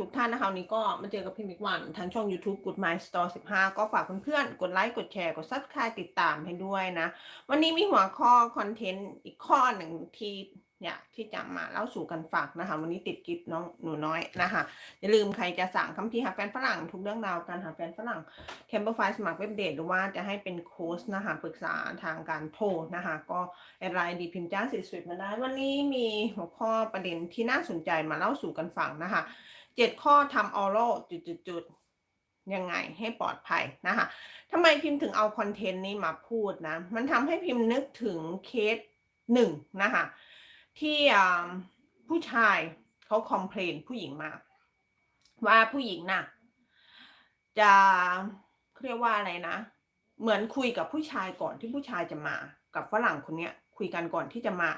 ทุกท่านนะคะวันนี้ก็มาเจอกับพี่มิกวันทางช่อง YouTube Good Mind Store 15 ก็ฝากเพื่อนๆ กดไลค์ กดแชร์ กด Subscribe ติดตามให้ด้วยนะ วันนี้มีหัวข้อคอนเทนต์อีกข้อหนึ่งที่อยากที่จะมาเล่าสู่กันฝากนะคะ วันนี้ติดกิฟน้องหนูน้อยนะคะอย่าลืมใครจะสั่งคำที่หาแฟนฝรั่งทุกเรื่องราวการหาแฟนฝรั่งแคมเปอร์ไฟสมัครเว็บเดทหรือว่าจะให้เป็นโค้ชนะคะปรึกษาทางการโทรนะคะ ก็แอดไลน์ดีพิมพ์จ้าสิสุดมาได้ วันนี้มีหัวข้อประเด็นที่น่าสนใจมาเล่าสู่กันฟังนะคะ เจ็ดข้อทำออโรจุดๆยังไงให้ปลอดภัยนะคะทำไมพิมพ์ถึงเอาคอนเทนต์นี้มาพูดนะ มันทำให้พิมพ์นึกถึงเคสหนึ่งนะคะที่ผู้ชายเขาคอมเพลนผู้หญิงมา ว่าผู้หญิงน่ะจะเรียกว่าอะไรนะ เหมือนคุยกับผู้ชายก่อนที่ผู้ชายจะมา กับฝรั่งคนเนี้ยคุยกันก่อนที่จะมา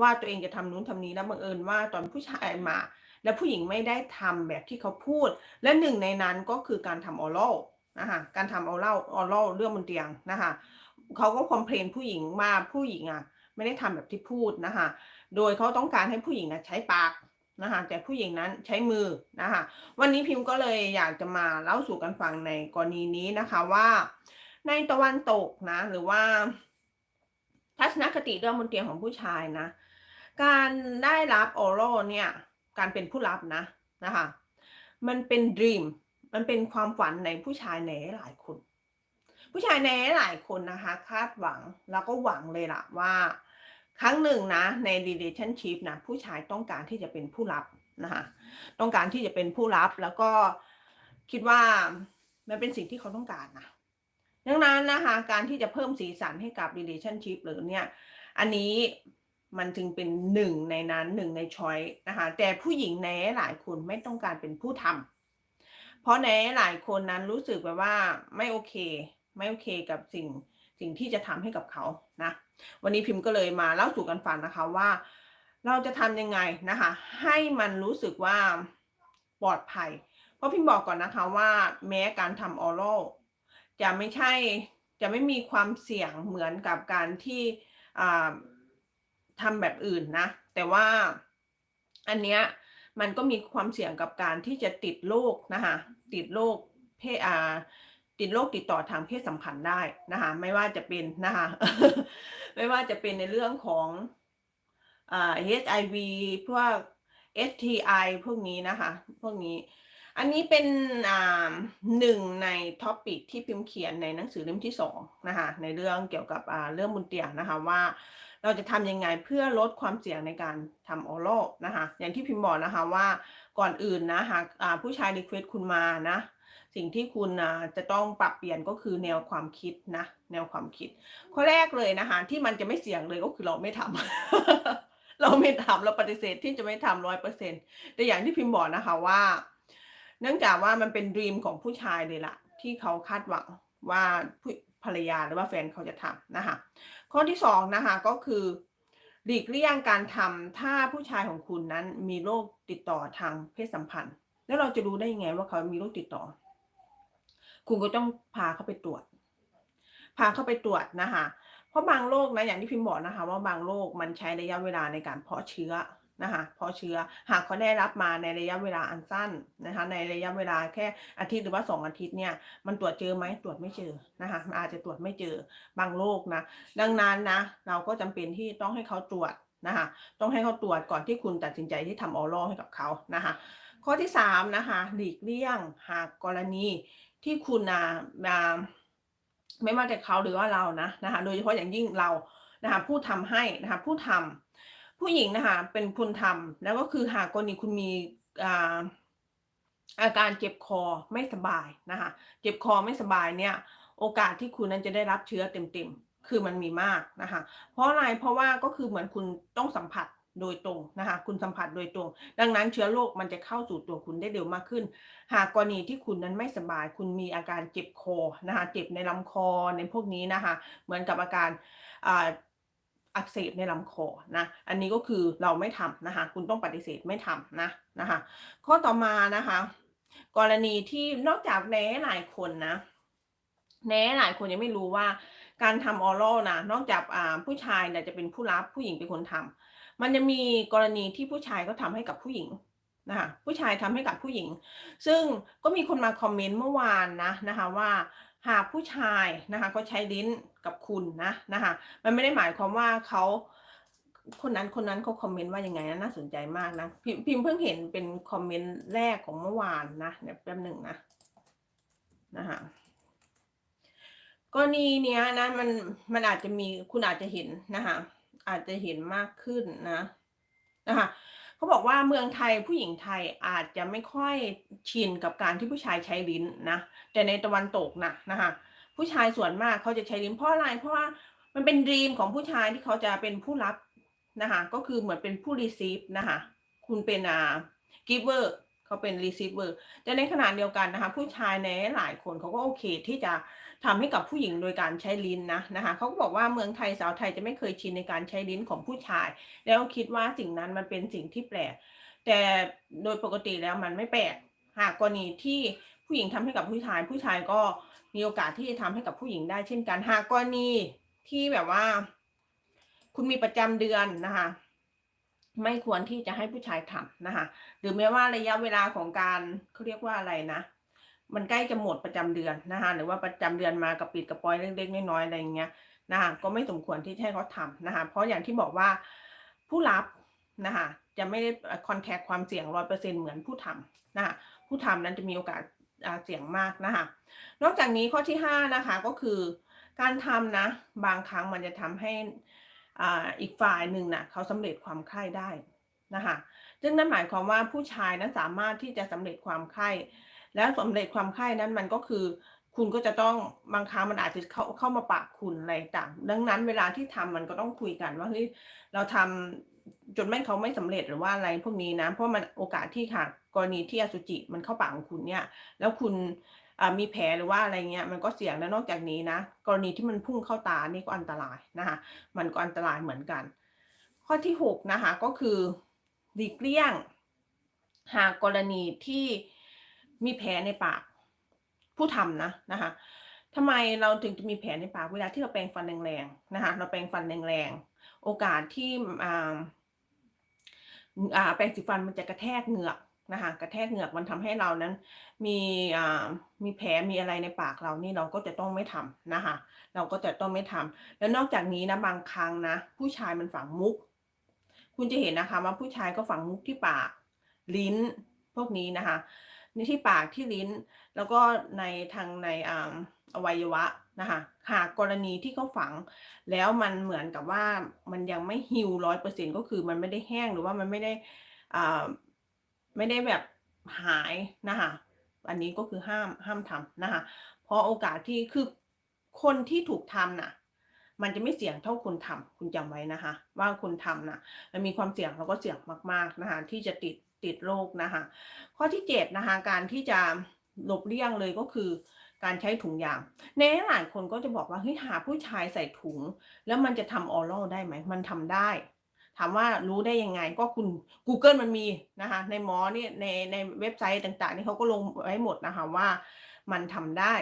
ว่าตัวเองจะทำนู้นทำนี้แล้วบังเอิญว่าตอนผู้ชายมา แล้วผู้หญิงไม่ได้ทำแบบที่เขาพูด และหนึ่งในนั้นก็คือการทำออรัลนะคะการทำออรัลออรัลเรื่องบนเตียงนะคะเขาก็คอมเพลนผู้หญิงมาผู้หญิงอะไม่ได้ทำแบบที่พูดนะคะโดยเขาต้องการให้ผู้หญิงนะใช้ปากนะคะแต่ผู้หญิงนั้นใช้มือนะคะวันนี้พิมพ์ก็เลยอยากจะมาเล่าสู่กันฟังในกรณีนี้นะคะว่า ในตะวันตกนะหรือว่า ทัศนคติเรื่องบนเตียงของผู้ชายนะ การได้รับออโรเนี่ย การเป็นผู้รับนะนะคะ มันเป็นดีมมันเป็นความฝันในผู้ชายในหลายคน ผู้ชายในหลายคนนะคะ คาดหวังแล้วก็หวังเลยล่ะว่า ครั้งหนึ่งนะใน relationship นะผู้ชายต้องการที่จะเป็นผู้รับนะคะต้องการที่จะเป็นผู้รับแล้วก็คิดว่ามันเป็นสิ่งที่เขาต้องการนะดังนั้นนะคะการที่จะเพิ่มสีสันให้กับ relationship หรือเนี่ย อันนี้ มันจึงเป็นหนึ่งในนั้นหนึ่งในช้อยนะคะแต่ผู้หญิงในหลายคนไม่ต้องการเป็นผู้ทำเพราะในหลายคนนั้นรู้สึกแบบว่าไม่โอเค ไม่โอเคกับสิ่งสิ่งที่จะทำให้กับเขานะวันนี้พิมพ์ก็เลยมาเล่าสู่กันฟังนะคะว่า เราจะทำยังไงนะคะ ให้มันรู้สึกว่าปลอดภัย เพราะพิมพ์บอกก่อนนะคะว่าแม้การทำออรัลจะไม่ใช่จะไม่มีความเสี่ยงเหมือนกับการที่ ทำแบบอื่นนะ แต่ว่าอันเนี้ยมันก็มีความเสี่ยงกับการที่จะติดโรคนะคะติดโรคเพศอาติดโรคติดต่อทางเพศสัมพันธ์ได้นะคะไม่ว่าจะเป็นนะคะไม่ว่าจะเป็นในเรื่องของเอ่า HIV พวก STI พวกนี้นะคะพวกนี้ อันนี้เป็นอ่าหนึ่งในท็อปิกที่พิมพ์เขียนในหนังสือเล่มที่สองนะคะในเรื่องเกี่ยวกับอ่าเรื่องบุญเตียงนะคะว่า เราจะทำยังไงเพื่อลดความเสี่ยงในการทำออโรนะคะ อย่างที่พิมพ์บอกนะคะว่าก่อนอื่นนะหากผู้ชายรีเควสคุณมานะ สิ่งที่คุณจะต้องปรับเปลี่ยนก็คือแนวความคิดนะ แนวความคิด ข้อแรกเลยนะคะ ที่มันจะไม่เสี่ยงเลยก็คือเราไม่ทำเราไม่ทำเราปฏิเสธที่จะไม่ทำร้อยเปอร์เซ็นแต่อย่างที่พิมพ์บอกนะคะว่า เนื่องจากว่ามันเป็นด e ีมของผู้ชายเลยล่ะ ที่เขาคาดหวังว่า ภรรยาหรือว่าแฟนเขาจะทำนะคะข้อที่สองนะคะก็คือหลีกเลี่ยงการทำถ้าผู้ชายของคุณนั้นมีโรคติดต่อทางเพศสัมพันธ์ แล้วเราจะรู้ได้ยังไงว่าเขามีโรคติดต่อ คุณก็ต้องพาเขาไปตรวจ พาเขาไปตรวจนะคะเพราะบางโรคนะอย่างที่พิมพ์บอกนะคะ ว่าบางโรคมันใช้ระยะเวลาในการเพาะเชื้อ นะคะเพาะเชื้อหากเขาได้รับมาในระยะเวลาอันสั้นนะคะ ในระยะเวลาแค่อาทิตย์หรือว่าสองอาทิตย์เนี่ยมันตรวจเจอไหมตรวจไม่เจอนะคะอาจจะตรวจไม่เจอบางโรคนะดังนั้นนะเราก็จำเป็นที่ต้องให้เขาตรวจนะคะต้องให้เขาตรวจก่อนที่คุณตัดสินใจที่ทำออรัลให้กับเขานะคะข้อที่สามนะคะหลีกเลี่ยงหากกรณีที่คุณนะไม่ว่าแต่เขาหรือว่าเรานะนะคะโดยเฉพาะอย่างยิ่งเรานะคะผู้ทำให้นะคะผู้ทำ ผู้หญิงนะคะเป็นคุณทำแล้วก็คือหากกรณีคุณมีอาอาการเจ็บคอไม่สบายนะคะเจ็บคอไม่สบายเนี่ย โอกาสที่คุณนั้นจะได้รับเชื้อเต็มๆ คือมันมีมากนะคะเพราะอะไรเพราะว่าก็คือเหมือนคุณต้องสัมผัสโดยตรงนะคะคุณสัมผัสโดยตรง ดังนั้นเชื้อโรคมันจะเข้าสู่ตัวคุณได้เร็วมากขึ้น หากกรณีที่คุณนั้นไม่สบาย คุณมีอาการเจ็บคอนะคะเจ็บในลำคอในพวกนี้นะคะเหมือนกับอาการ อักเสบในลำคอนะ อันนี้ก็คือเราไม่ทำนะคะ คุณต้องปฏิเสธไม่ทำนะนะคะ ข้อต่อมานะคะ กรณีที่นอกจากแน่หลายคนนะแน่หลายคนยังไม่รู้ว่าการทำออรัลนะนอกจากผู้ชายเนี่ยจะเป็นผู้รับผู้หญิงเป็นคนทำมันจะมีกรณีที่ผู้ชายก็ทำให้กับผู้หญิงนะคะผู้ชายทำให้กับผู้หญิง ซึ่งก็มีคนมาคอมเมนต์เมื่อวานนะนะคะว่าหากผู้ชายนะคะเขาใช้ลิ้น กับคุณนะนะคะมันไม่ได้หมายความว่าเขาคนนั้นคนนั้นเขาคอมเมนต์ว่ายังไงนะน่าสนใจมากนะพิมพิมเพิ่งเห็นเป็นคอมเมนต์แรกของเมื่อวานนะเดี๋ยแป๊บหนึ่งนะนะคะกรณีเนี้ยนะมันมันอาจจะมีคุณอาจจะเห็นนะคะอาจจะเห็นมากขึ้นนะนะคะเขาบอกว่าเมืองไทยผู้หญิงไทยอาจจะไม่ค่อยชินกับการที่ผู้ชายใช้ลิ้นนะแต่ในตะวันตกนะนะคะ ผู้ชายส่วนมากเขาจะใช้ลิ้นเพราะอะไรเพราะว่ามันเป็นดรีมของผู้ชายที่เขาจะเป็นผู้รับนะคะก็คือเหมือนเป็นผู้รีซีฟนะคะคุณเป็นอ่ากิฟเวอร์เขาเป็นรีซีฟเวอร์แต่ในขณะเดียวกันนะคะ ผู้ชายในหลายคนเขาก็โอเคที่จะทำให้กับผู้หญิงโดยการใช้ลิ้นนะนะคะเขาก็บอกว่าเมืองไทยสาวไทยจะไม่เคยชินในการใช้ลิ้นของผู้ชาย แล้วคิดว่าสิ่งนั้นมันเป็นสิ่งที่แปลกแต่โดยปกติแล้วมันไม่แปลกหากกรณีที่ ผู้หญิงทำให้กับผู้ชาย ผู้ชายก็มีโอกาสที่จะทำให้กับผู้หญิงได้เช่นกันหากกรณีที่แบบว่า คุณมีประจำเดือนนะคะ ไม่ควรที่จะให้ผู้ชายทำนะคะหรือแม้ว่าระยะเวลาของการเขาเรียกว่าอะไรนะมันใกล้จะหมดประจำเดือนนะคะหรือว่าประจำเดือนมากับปิดกระปอยเล็กๆน้อยๆอะไรอย่างเงี้ยนะคะก็ไม่สมควรที่จะให้เขาทำนะคะเพราะอย่างที่บอกว่าผู้รับนะคะจะไม่ได้คอนแทคความเสี่ยงร้อยเปอร์เซ็นเหมือนผู้ทำนะคะผู้ทำนั้นจะมีโอกาส เสี่ยงมากนะคะ นอกจากนี้ข้อที่ห้านะคะก็คือการทำนะบางครั้งมันจะทำให้อีกฝ่ายหนึ่งนะเขาสำเร็จความใคร่ได้นะคะซึ่งนั่นหมายความว่าผู้ชายนั้นสามารถที่จะสำเร็จความใคร่แล้วสำเร็จความใคร่นั้นมันก็คือ คุณก็จะต้องบางครั้งมันอาจจะเข้าเข้ามาปากคุณอะไรต่าง ดังนั้นเวลาที่ทำมันก็ต้องคุยกันว่าเฮ้ยเราทำ จนไม่เขาไม่สำเร็จหรือว่าอะไรพวกนี้นะเพราะมันโอกาสที่ค่ะกรณีที่อสุจิมันเข้าปากของคุณเนี่ย แล้วคุณมีแผลหรือว่าอะไรเงี้ยมันก็เสี่ยงแล้วนอกจากนี้นะกรณีที่มันพุ่งเข้าตานี่ก็อันตรายนะคะมันก็อันตรายเหมือนกัน ข้อที่หกนะคะก็คือหลีกเลี่ยง หากกรณีที่มีแผลในปากผู้ทำนะนะคะทำไมเราถึงจะมีแผลในปากเวลาที่เราแปรงฟันแรงๆนะคะเราแปรงฟันแรงๆโอกาสที่อ่า แปรงสีฟันมันจะกระแทกเหงือกนะคะกระแทกเหงือกมันทำให้เรานั้น มีอ่ามีแผลมีอะไรในปากเรานี่เราก็จะต้องไม่ทำนะคะเราก็จะต้องไม่ทำแล้วนอกจากนี้นะบางครั้งนะ ผู้ชายมันฝังมุก คุณจะเห็นนะคะว่าผู้ชายก็ฝังมุกที่ปากลิ้นพวกนี้นะคะในที่ปากที่ลิ้น แล้วก็ในทางในอ่าอวัยวะ นะคะหากกรณีที่เขาฝังแล้วมันเหมือนกับว่ามันยังไม่ฮิวร้อยเปอร์เซ็นก็คือมันไม่ได้แห้งหรือว่ามันไม่ได้อ่าไม่ได้แบบหายนะคะอันนี้ก็คือห้ามห้ามทำนะคะเพราะโอกาสที่คือคนที่ถูกทำน่ะมันจะไม่เสี่ยงเท่าคนทำคุณจำไว้นะคะ ว่าคนทำน่ะมันมีความเสี่ยงแล้วก็เสี่ยงมากๆนะคะที่จะติดติดโรคนะคะ ข้อที่เจ็ดนะคะการที่จะหลบเลี่ยงเลยก็คือ การใช้ถุงยางในหลายคนก็จะบอกว่าเฮ้ยหาผู้ชายใส่ถุง แล้วมันจะทำออรัลได้ไหม มันทำได้ ถามว่ารู้ได้ยังไงก็คุณ Google มันมีนะคะในหมอเนี่ยในในเว็บไซต์ต่างๆ นี่เขาก็ลงไว้หมดนะคะว่ามันทำได้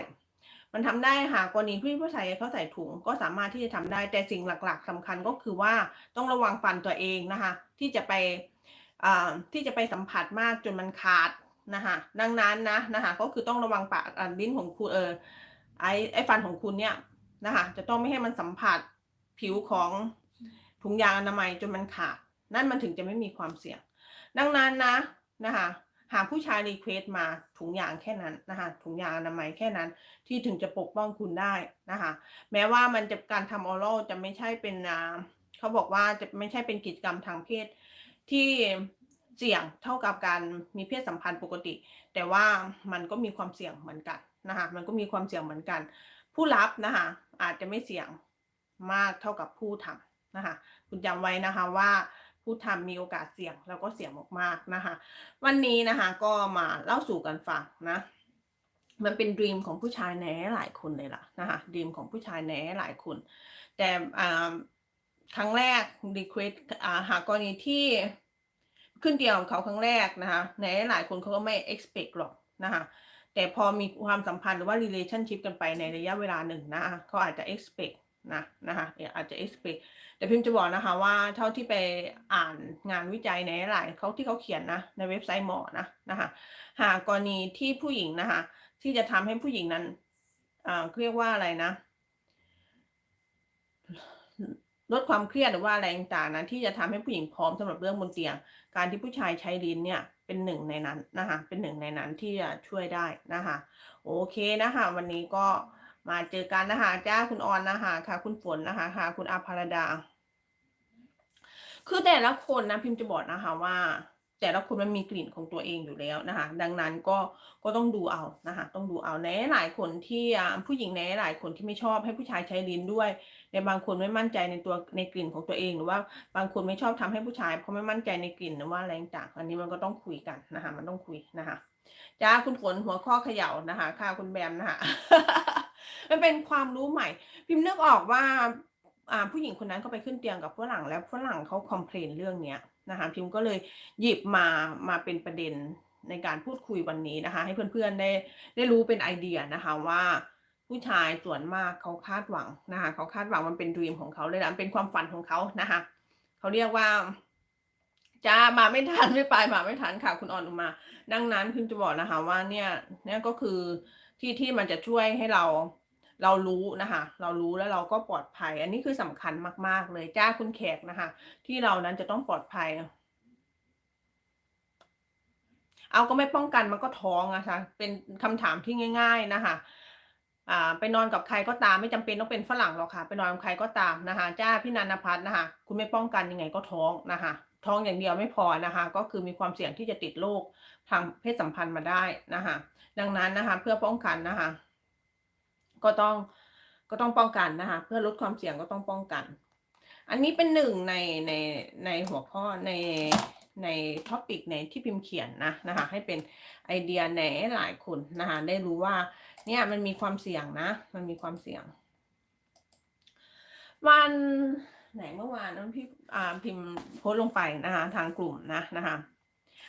มันทำได้หากรณีที่ผู้ชายเขาใส่ถุงก็สามารถที่จะทำได้แต่สิ่งหลักๆสำคัญก็คือว่าต้องระวังฟันตัวเองนะคะที่จะไปที่จะไปสัมผัสมากจนมันขาด นะคะดังนั้นนะนะคะก็คือต้องระวังปากลิ้นของคุณเออไอไอฟันของคุณเนี่ยนะคะจะต้องไม่ให้มันสัมผัสผิวของถุงยางอนามัยจนมันขาดนั่นมันถึงจะไม่มีความเสี่ยง ดังนั้นนะนะคะหากผู้ชายรีเควสมาถุงยางแค่นั้นนะคะถุงยางอนามัยแค่นั้นที่ถึงจะปกป้องคุณได้นะคะแม้ว่ามันจะการทำออรัลจะไม่ใช่เป็นเขาบอกว่าจะไม่ใช่เป็นกิจกรรมทางเพศที่ เสี่ยงเท่ากับการมีเพศสัมพันธ์ปกติ แต่ว่ามันก็มีความเสี่ยงเหมือนกันนะคะมันก็มีความเสี่ยงเหมือนกัน ผู้รับนะคะอาจจะไม่เสี่ยงมากเท่ากับผู้ทำนะคะคุณจำไว้นะคะว่าผู้ทำมีโอกาสเสี่ยงแล้วก็เสี่ยงมากๆนะคะ วันนี้นะคะก็มาเล่าสู่กันฟังนะมันเป็นดีมของผู้ชายแน่หลายคนเลยล่ะนะคะดีมของผู้ชายแน่หลายคน แต่ครั้งแรกรีเควสหากรณีที่ ขึ้นเดียวของเขาครั้งแรกนะคะในหลายคนเขาก็ไม่ expect หรอกนะคะแต่พอมีความสัมพันธ์หรือว่า relationship กันไปในระยะเวลาหนึ่งนะคะเขาอาจจะ expect นะนะคะอาจจะ expect แต่พิมพ์จะบอกนะคะว่าเท่าที่ไปอ่านงานวิจัยในหลายเขาที่เขาเขียนนะในเว็บไซต์หมอนะนะคะหากกรณีที่ผู้หญิงนะคะที่จะทำให้ผู้หญิงนั้นอ่าเรียกว่าอะไรนะ ลดความเครียดหรือว่าอะไรต่างๆนะที่จะทำให้ผู้หญิงพร้อมสำหรับเรื่องบนเตียง การที่ผู้ชายใช้ลิ้นเนี่ยเป็นหนึ่งในนั้นนะคะเป็นหนึ่งในนั้นที่จะช่วยได้นะคะโอเคนะคะวันนี้ก็มาเจอกันนะคะจ้าคุณออนนะคะค่ะ คุณฝนนะคะค่ะ คุณอาภารดา คือแต่ละคนนะพิมพ์จะบอกนะคะว่า แต่ละคนมันมีกลิ่นของตัวเองอยู่แล้วนะคะ ดังนั้นก็ก็ต้องดูเอานะคะ ต้องดูเอาในหลายคนที่ผู้หญิงในหลายคนที่ไม่ชอบให้ผู้ชายใช้ลิ้นด้วยในบางคนไม่มั่นใจในตัวในกลิ่นของตัวเองหรือว่าบางคนไม่ชอบทำให้ผู้ชายเพราะไม่มั่นใจในกลิ่นหรือว่าอะไรต่างอันนี้มันก็ต้องคุยกันนะคะ มันต้องคุยนะคะจ้าคุณฝนหัวข้อเขย่านะคะ ค่ะคุณแบมนะคะมันเป็นความรู้ใหม่ พิมพ์นึกออกว่าอ่าผู้หญิงคนนั้นเขาไปขึ้นเตียงกับฝรั่งแล้วฝรั่งเขาคอมเพลนเรื่องเนี้ย นะคะพิมพ์ก็เลยหยิบมามาเป็นประเด็นในการพูดคุยวันนี้นะคะ ให้เพื่อนๆได้ได้รู้เป็นไอเดียนะคะว่าผู้ชายส่วนมากเขาคาดหวังนะคะเขาคาดหวังมันเป็นดีมของเขาเลยนะเป็นความฝันของเขานะคะเขาเรียกว่าจ้ามาไม่ทันไม่ไปมาไม่ทันค่ะคุณอ่อนอุมา ดังนั้นพิมจะบอกนะคะว่าเนี่ยเนี่ยก็คือที่ที่มันจะช่วยให้เรา เรารู้นะคะ เรารู้แล้วเราก็ปลอดภัย อันนี้คือสำคัญมาก ๆ เลยจ้าคุณแขกนะคะ ที่เรานั้นจะต้องปลอดภัย เอาก็ไม่ป้องกันมันก็ท้องนะคะเป็นคำถามที่ง่าย ๆนะคะอ่าไปนอนกับใครก็ตามไม่จำเป็นต้องเป็นฝรั่งหรอกค่ะ ไปนอนกับใครก็ตามนะคะจ้าพี่นันพัฒน์นะคะ คุณไม่ป้องกันยังไงก็ท้องนะคะท้องอย่างเดียวไม่พอนะคะ ก็คือมีความเสี่ยงที่จะติดโรคทางเพศสัมพันธ์มาได้นะคะ ดังนั้นนะคะ เพื่อป้องกันนะคะ ก็ต้องก็ต้องป้องกันนะคะ เพื่อลดความเสี่ยงก็ต้องป้องกัน อันนี้เป็นหนึ่งในในในหัวข้อในในท็อปิกในที่พิมพ์เขียนนะนะคะ ให้เป็นไอเดียในหลายคนนะคะ ได้รู้ว่าเนี่ยมันมีความเสี่ยงนะ มันมีความเสี่ยง วันไหนเมื่อวานนั้นพี่อ่าพิมพ์โพสต์ลงไปนะคะ ทางกลุ่มนะนะคะ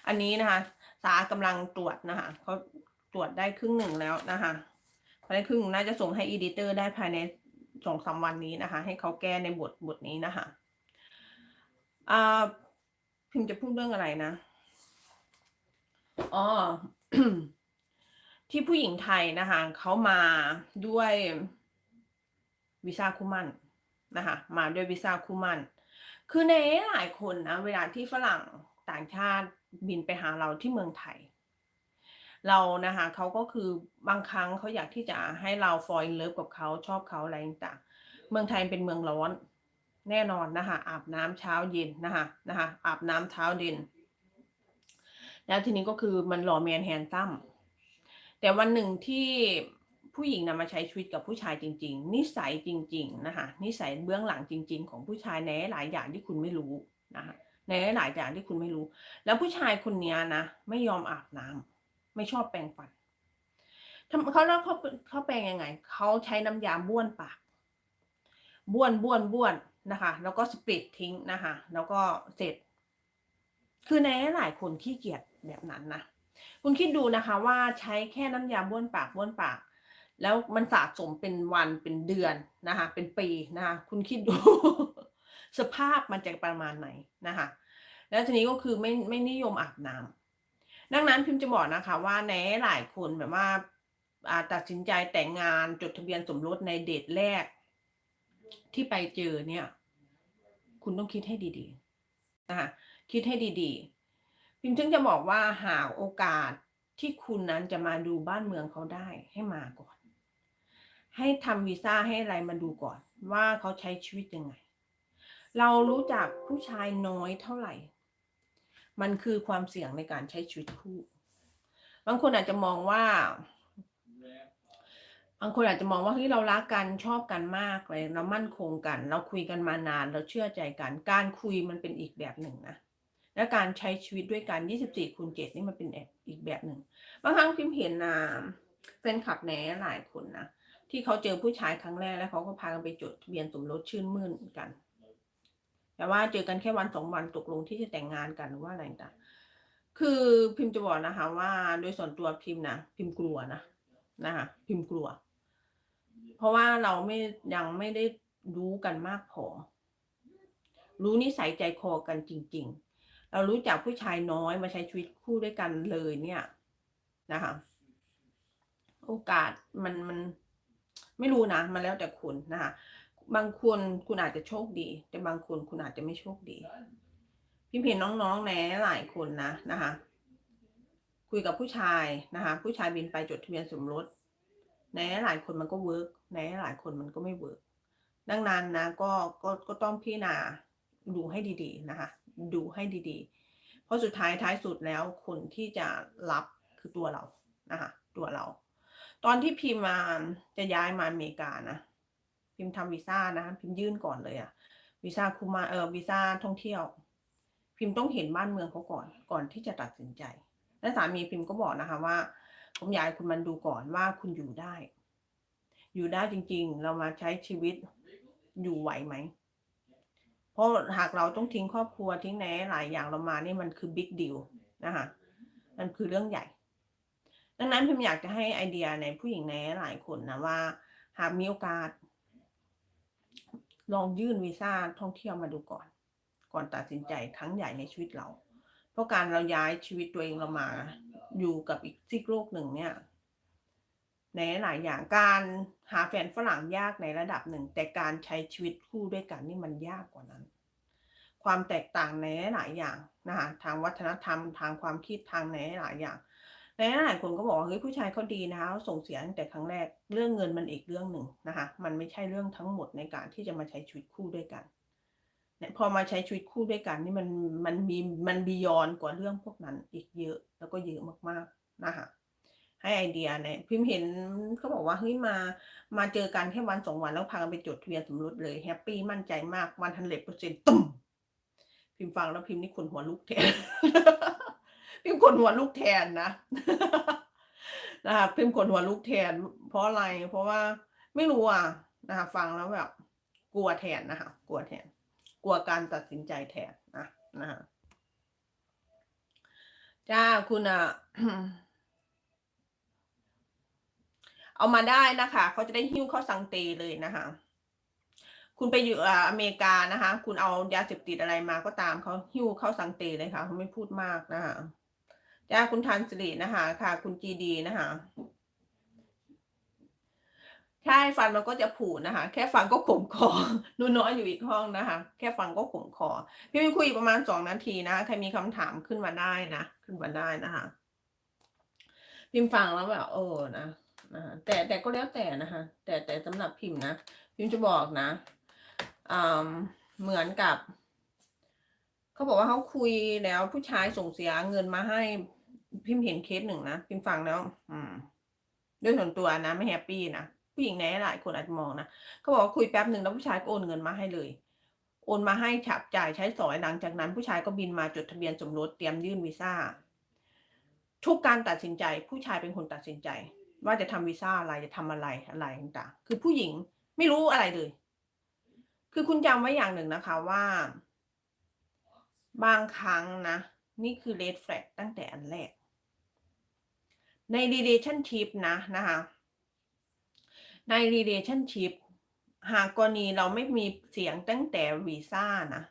อันนี้นะคะ สากำลังตรวจนะคะเขาตรวจได้ครึ่งหนึ่งแล้วนะคะ ภายในครึ่งหนึ่งน่าจะส่งให้อีดิเตอร์ได้ภายในสองสามวันนี้นะคะ ให้เขาแก้ในบทบทนี้นะคะอ่าพิมจะพูดเรื่องอะไรนะอ๋อที่ผู้หญิงไทยนะคะเขามาด้วยวีซ่าคู่มั่นนะคะมาด้วยวีซ่าคู่มั่น คือในหลายคนนะเวลาที่ฝรั่งต่างชาติบินไปหาเราที่เมืองไทย เรานะคะเขาก็คือบางครั้งเขาอยากที่จะให้เราฟอลเลิฟกับเขาชอบเขาอะไรต่างเมืองไทยเป็นเมืองร้อน แน่นอนนะคะอาบน้ำเช้าเย็นนะคะนะคะอาบน้ำเช้าเย็นแล้วทีนี้ก็คือมันหล่อแมนแฮนซัมแต่วันหนึ่งที่ผู้หญิงนำมาใช้ชีวิตกับผู้ชายจริง ๆ นิสัยจริง ๆนะคะนิสัยเบื้องหลังจริง ๆ ของผู้ชายในหลายอย่างที่คุณไม่รู้นะคะในหลายอย่างที่คุณไม่รู้ แล้วผู้ชายคนนี้นะไม่ยอมอาบน้ำ ไม่ชอบแปรงฟันทำเขาแล้วเขาเขาแปรงยังไง เขาใช้น้ำยาบ้วนปาก บ้วนบ้วนบ้วนนะคะ แล้วก็สปิดทิ้งนะคะ แล้วก็เสร็จ คือในหลายคนขี้เกียจแบบนั้นนะ คุณคิดดูนะคะว่าใช้แค่น้ำยาบ้วนปากบ้วนปาก แล้วมันสะสมเป็นวันเป็นเดือนนะคะ เป็นปีนะคะ คุณคิดดู สภาพมันจะประมาณไหนนะคะ แล้วทีนี้ก็คือไม่ไม่นิยมอาบน้ำ ดังนั้นพิมจะบอกนะคะว่าในหลายคนแบบว่าตัดสินใจแต่งงานจดทะเบียนสมรสในเดทแรก ที่ไปเจอเนี่ย คุณต้องคิดให้ดีๆนะคะคิดให้ดีๆ พิมพ์ถึงจะบอกว่าหาโอกาสที่คุณนั้นจะมาดูบ้านเมืองเขาได้ให้มาก่อน ให้ทำวีซ่าให้อะไรมาดูก่อน ว่าเขาใช้ชีวิตยังไง เรารู้จักผู้ชายน้อยเท่าไหร่ มันคือความเสี่ยงในการใช้ชีวิตคู่ บางคนอาจจะมองว่า บางคนอาจจะมองว่าเฮ้ยเรารักกันชอบกันมากเลยเรามั่นคงกัน เราคุยกันมานาน เราเชื่อใจกัน การคุยมันเป็นอีกแบบหนึ่งนะและการใช้ชีวิตด้วยกัน24คูณ7นี่มันเป็นอีกแบบหนึ่งบางครั้งพิมเห็นนะแฟนคลับแหนหลายคนนะที่เขาเจอผู้ชายครั้งแรกแล้วเขาก็พากันไปจดทะเบียนสมรสชื่นมื่นกัน แต่ว่าเจอกันแค่วันสองวันตกลงที่จะแต่งงานกันหรือว่าอะไรต่างคือพิมจะบอกนะคะ ว่าโดยส่วนตัวพิมนะพิมกลัวนะนะคะพิมกลัว เพราะว่าเราไม่ยังไม่ได้รู้กันมากพอรู้นิสัยใจคอกันจริง ๆ เรารู้จักผู้ชายน้อยมาใช้ชีวิตคู่ด้วยกันเลยเนี่ยนะคะ โอกาสมันมันไม่รู้นะมันแล้วแต่คุณนะคะ บางคนคุณอาจจะโชคดี แต่บางคนคุณอาจจะไม่โชคดี พี่เห็นน้องๆแหนหลายคนนะนะคะ คุยกับผู้ชายนะคะ ผู้ชายบินไปจดทะเบียนสมรสแหนหลายคนมันก็เวิร์กแหนหลายคนมันก็ไม่เวิร์กดังนั้นนะก็ก็ก็ต้องพิจารณาดูให้ดีๆนะคะ ดูให้ดีๆ เพราะสุดท้ายท้ายสุดแล้วคนที่จะรับคือตัวเรานะคะตัวเรา ตอนที่พิมมาจะย้ายมาอเมริกานะ พิมพ์ทำวีซ่านะ พิมพ์ยื่นก่อนเลยอะวีซ่าคูมาเออวีซ่าท่องเที่ยว พิมพ์ต้องเห็นบ้านเมืองเขาก่อนก่อนที่จะตัดสินใจ และสามีพิมพ์ก็บอกนะคะว่า ผมอยากให้คุณมันดูก่อนว่าคุณอยู่ได้ อยู่ได้จริง ๆ เรามาใช้ชีวิตอยู่ไหวไหมเพราะหากเราต้องทิ้งครอบครัวทิ้งแหนหลายอย่างเรามานี่มันคือบิ๊กดีลนะคะมันคือเรื่องใหญ่ ดังนั้นพิมอยากจะให้ไอเดียในผู้หญิงแหนหลายคนนะว่า หากมีโอกาส ลองยื่นวีซ่าท่องเที่ยวมาดูก่อน ก่อนตัดสินใจครั้งใหญ่ในชีวิตเรา เพราะการเราย้ายชีวิตตัวเองเรามา อยู่กับอีกซีกโลกหนึ่งเนี่ย ในหลายอย่างการหาแฟนฝรั่งยากในระดับหนึ่ง แต่การใช้ชีวิตคู่ด้วยกันนี่มันยากกว่านั้น ความแตกต่างในหลายอย่างนะคะทางวัฒนธรรมทางความคิดทางในหลายอย่าง ในหลายคนก็บอกว่าเฮ้ยผู้ชายเขาดีนะคะส่งเสียงแต่ครั้งแรกเรื่องเงินมันอีกเรื่องหนึ่งนะคะ มันไม่ใช่เรื่องทั้งหมดในการที่จะมาใช้ชีวิตคู่ด้วยกันเนี่ยพอมาใช้ชีวิตคู่ด้วยกันนี่มันมันมีมันบียอนกว่าเรื่องพวกนั้นอีกเยอะแล้วก็เยอะมากๆนะคะให้ไอเดียเนี่ยพิมพ์เห็นเขาบอกว่าเฮ้ยมามาเจอกันแค่วันสองวันแล้วพากันไปจดทะเบียนสมรสเลยแฮปปี้มั่นใจมากวันทันเลเปอร์เซ็นต์ตุ่มพิมพ์ฟังแล้วพิมพ์นี่ขนหัวลุกแทน พิมพ์ขนหัวลุกแทนนะนะคะพิมพ์ขนหัวลุกแทน เพราะอะไร เพราะว่าไม่รู้อะนะคะฟังแล้วแบบกลัวแทนนะคะกลัวแทน กลัวการตัดสินใจแทนนะนะคะจ้าคุณอะเอามาได้นะคะเขาจะได้หิ้วเข้าสังเตเลยนะคะ คุณไปอยู่อ่าอเมริกานะคะ คุณเอายาเสพติดอะไรมาก็ตามเขาหิ้วเข้าสังเตเลยค่ะเขาไม่พูดมากนะคะ จ้าคุณทันสิรินะคะค่ะ คุณจีดีนะคะใช่ฟันมันก็จะผุนะคะ แค่ฟังก็ขมคอนูน้อยอยู่อีกห้องนะคะ แค่ฟังก็ขมคอ พี่วิคุยประมาณสองนาทีนะใครมีคำถามขึ้นมาได้นะขึ้นมาได้นะคะพิมพ์ฟังแล้วแบบโอ้นะนะแต่แต่ก็แล้วแต่นะคะ แต่แต่สำหรับพิมพ์นะพิมพ์จะบอกนะเหมือนกับ เขาบอกว่าเขาคุยแล้วผู้ชายส่งเสียเงินมาให้พิมพ์เห็นเคสหนึ่งนะพิมพ์ฟังแล้ว อืม ด้วยส่วนตัวนะไม่แฮปปี้นะผู้หญิงในหลายคนอาจจะมองนะเขาบอกว่าคุยแป๊บหนึ่งแล้วผู้ชายก็โอนเงินมาให้เลย โอนมาให้ฉับจ่ายใช้สอยหลังจากนั้น ผู้ชายก็บินมาจดทะเบียนสมรสเตรียมยื่นวีซ่าทุกการตัดสินใจ ผู้ชายเป็นคนตัดสินใจ ว่าจะทำวีซ่าอะไรจะทำอะไรอะไรต่างๆคือผู้หญิงไม่รู้อะไรเลย คือคุณจำไว้อย่างหนึ่งนะคะว่า บางครั้งนะ นี่คือ red flag ตั้งแต่อันแรก ใน relationship นะนะคะ ใน relationship หากกรณีเราไม่มีเสียงตั้งแต่วีซ่านะ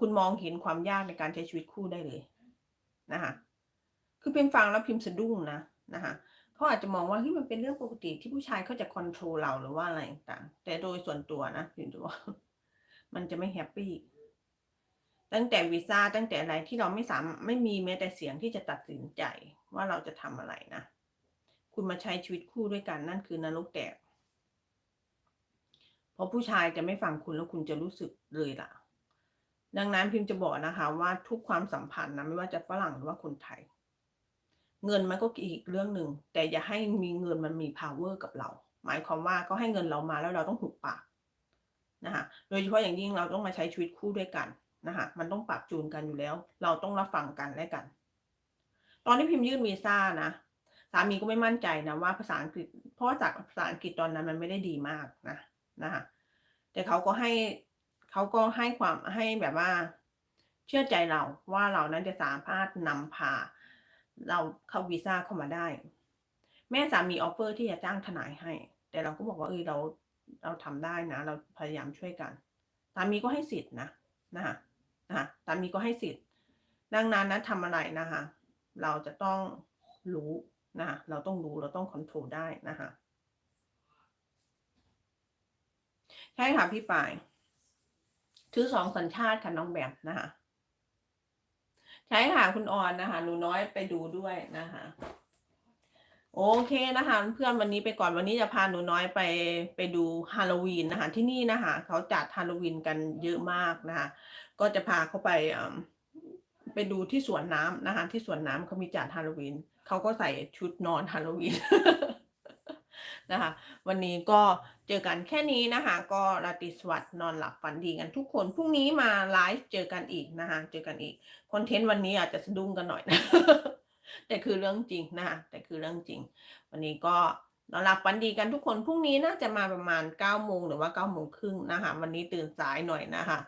คุณมองเห็นความยากในการใช้ชีวิตคู่ได้เลยนะคะคือพิมพ์ฟังแล้วพิมพ์สะดุ้งนะนะคะเขาอาจจะมองว่าเฮ้ยมันเป็นเรื่องปกติที่ผู้ชายเขาจะคอนโทรลเราหรือว่าอะไรต่างแต่โดยส่วนตัวนะพิมพ์จะว่า มันจะไม่แฮปปี้ตั้งแต่วีซ่าตั้งแต่อะไรที่เราไม่สามารถไม่มีแม้แต่เสียงที่จะตัดสินใจว่าเราจะทำอะไรนะ คุณมาใช้ชีวิตคู่ด้วยกันนั่นคือนรกแตกเพราะผู้ชายจะไม่ฟังคุณแล้วคุณจะรู้สึกเลยล่ะ ดังนั้นพิมพ์จะบอกนะคะ ว่าทุกความสัมพันธ์นะไม่ว่าจะฝรั่งหรือว่าคนไทย เงินมันก็อีกเรื่องหนึ่งแต่อย่าให้มีเงินมันมี power กับเรา หมายความว่าก็ให้เงินเรามาแล้วเราต้องหุบปาก นะคะโดยเฉพาะอย่างยิ่งเราต้องมาใช้ชีวิตคู่ด้วยกันนะคะมันต้องปรับจูนกันอยู่แล้ว เราต้องรับฟังกันและกัน ตอนที่พิมพ์ยื่นวีซ่านะสามีก็ไม่มั่นใจนะว่าภาษาอังกฤษ เพราะว่าจากภาษาอังกฤษตอนนั้นมันไม่ได้ดีมากนะนะคะแต่เขาก็ให้เขาก็ให้ความให้แบบว่า เชื่อใจเราว่าเรานั้นจะสามารถนำพา เราเข้าวีซ่าเข้ามาได้ แม่สามีออฟเฟอร์ที่จะจ้างทนายให้ แต่เราก็บอกว่าเออเรา เราทำได้นะ เราพยายามช่วยกันสามีก็ให้สิทธิ์นะนะคะนะคะสามีก็ให้สิทธิ์ ดังนั้นนะทำอะไรนะคะ เราจะต้องรู้นะคะเราต้องรู้เราต้องคอนโทรลได้นะคะใช่ค่ะพี่ปาย ถือสองสัญชาติค่ะน้องแบมนะคะใช่ค่ะคุณออนนะคะหนูน้อยไปดูด้วยนะคะ โอเคนะคะเพื่อนวันนี้ไปก่อนวันนี้จะพาหนูน้อยไปไปดูฮาโลวีนนะคะที่นี่นะคะเขาจัดฮาโลวีนกันเยอะมากนะคะก็จะพาเขาไปไปดูที่สวนน้ำนะคะที่สวนน้ำเขามีจัดฮาโลวีนเขาก็ใส่ชุดนอนฮาโลวีนนะคะวันนี้ก็เจอกันแค่นี้นะคะ ก็ราตรีสวัสดิ์นอนหลับฝันดีกันทุกคนพรุ่งนี้มาไลฟ์เจอกันอีกนะคะเจอกันอีกคอนเทนต์วันนี้อาจจะสะดุ้งกันหน่อยนะ แต่คือเรื่องจริงนะคะแต่คือเรื่องจริง วันนี้ก็นอนหลับฝันดีกันทุกคนพรุ่งนี้น่าจะมาประมาณ9ก้าโมงหรือว่า9ก้าโมงครึ่งนะคะวันนี้ตื่นสายหน่อยนะคะ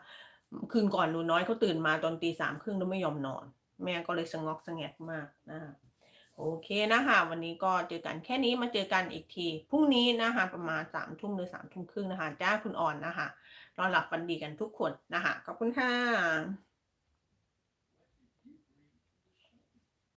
คืนก่อนหนูน้อยเขาตื่นมาตอนตีสามครึ่งแล้วไม่ยอมนอน แม่ก็เลยสงอกสงแงกมากนะคะโอเคนะคะวันนี้ก็เจอกันแค่นี้มาเจอกันอีกทีพรุ่งนี้นะคะประมาณสามทุ่มหรือสามทุ่มครึ่งนะคะจ้าคุณอ่อนนะคะนอนหลับฝันดีกันทุกคนนะคะขอบคุณค่ะ